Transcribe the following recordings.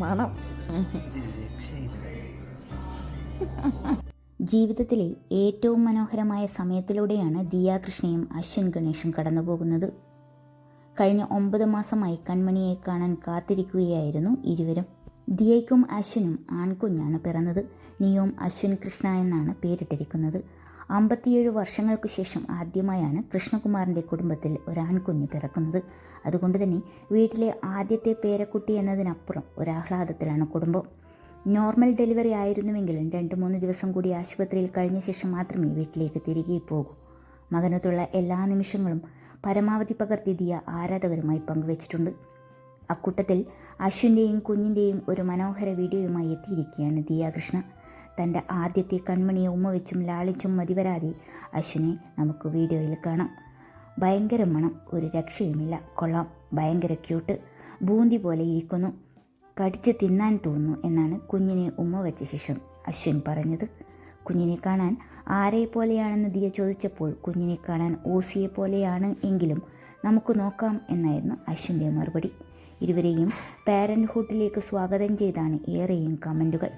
മണം. ജീവിതത്തിലെ ഏറ്റവും മനോഹരമായ സമയത്തിലൂടെയാണ് ദിയാകൃഷ്ണയും അശ്വിൻ ഗണേഷും കടന്നുപോകുന്നത്. കഴിഞ്ഞ ഒമ്പത് മാസമായി കൺമണിയെ കാണാൻ കാത്തിരിക്കുകയായിരുന്നു ഇരുവരും. ദിയയ്ക്കും അശ്വിനും ആൺകുഞ്ഞാണ് പിറന്നത്. നിയോം അശ്വിൻ കൃഷ്ണ എന്നാണ് പേരിട്ടിരിക്കുന്നത്. അമ്പത്തിയേഴ് വർഷങ്ങൾക്ക് ശേഷം ആദ്യമായാണ് കൃഷ്ണകുമാറിന്റെ കുടുംബത്തിൽ ഒരാൺകുഞ്ഞ് പിറക്കുന്നത്. അതുകൊണ്ട് തന്നെ വീട്ടിലെ ആദ്യത്തെ പേരക്കുട്ടി എന്നതിനപ്പുറം ഒരാഹ്ലാദത്തിലാണ് കുടുംബം. നോർമൽ ഡെലിവറി ആയിരുന്നുവെങ്കിലും രണ്ട് മൂന്ന് ദിവസം കൂടി ആശുപത്രിയിൽ കഴിഞ്ഞ ശേഷം മാത്രമേ വീട്ടിലേക്ക് തിരികെ പോകൂ. മകനത്തുള്ള എല്ലാ നിമിഷങ്ങളും പരമാവധി പകർത്തി ദിയ ആരാധകരുമായി പങ്കുവച്ചിട്ടുണ്ട്. അക്കൂട്ടത്തിൽ അശ്വിന്റെയും കുഞ്ഞിന്റെയും ഒരു മനോഹര വീഡിയോയുമായി എത്തിയിരിക്കുകയാണ് ദിയാകൃഷ്ണ തന്റെ ആദ്യത്തെ കൺമണിയെ ഉമ്മ വെച്ചും ലാളിച്ചും മതിവരാതെ അശ്വിനെ നമുക്ക് വീഡിയോയിൽ കാണാം. ഭയങ്കര മണം ഒരു രക്ഷയുമില്ല. കൊള്ളാം ഭയങ്കര ക്യൂട്ട് ബൂന്തി പോലെ ഇരിക്കുന്നു. കടിച്ച് തിന്നാൻ തോന്നുന്നു എന്നാണ് കുഞ്ഞിനെ ഉമ്മ വെച്ച ശേഷം അശ്വിൻ പറഞ്ഞത്. കുഞ്ഞിനെ കാണാൻ ആരെ പോലെയാണെന്ന് ദിയ ചോദിച്ചപ്പോൾ കുഞ്ഞിനെ കാണാൻ ഓസിയെ പോലെയാണ് എങ്കിലും നമുക്ക് നോക്കാം എന്നായിരുന്നു അശ്വിന്റെ മറുപടി. ഇരുവരെയും പാരൻഹുഡിലേക്ക് സ്വാഗതം ചെയ്താണ് ഏറെയും കമന്റുകൾ.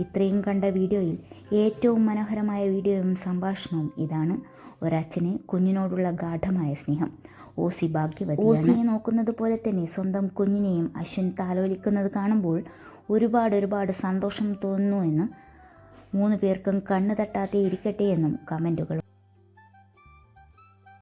ഇത്രയും കണ്ട വീഡിയോയിൽ ഏറ്റവും മനോഹരമായ വീഡിയോയും സംഭാഷണവും ഇതാണ്. ഒരച്ഛന് കുഞ്ഞിനോടുള്ള ഗാഠമായ സ്നേഹം. ഓസി ഭാഗ്യവതി ഓസിയെ നോക്കുന്നത് പോലെ തന്നെ സ്വന്തം കുഞ്ഞിനെയും അശ്വിൻ താലോലിക്കുന്നത് കാണുമ്പോൾ ഒരുപാട് ഒരുപാട് സന്തോഷം തോന്നുന്നു എന്ന് മൂന്ന് പേർക്കും കണ്ണു തട്ടാതെ ഇരിക്കട്ടെ എന്നും കമന്റുകൾ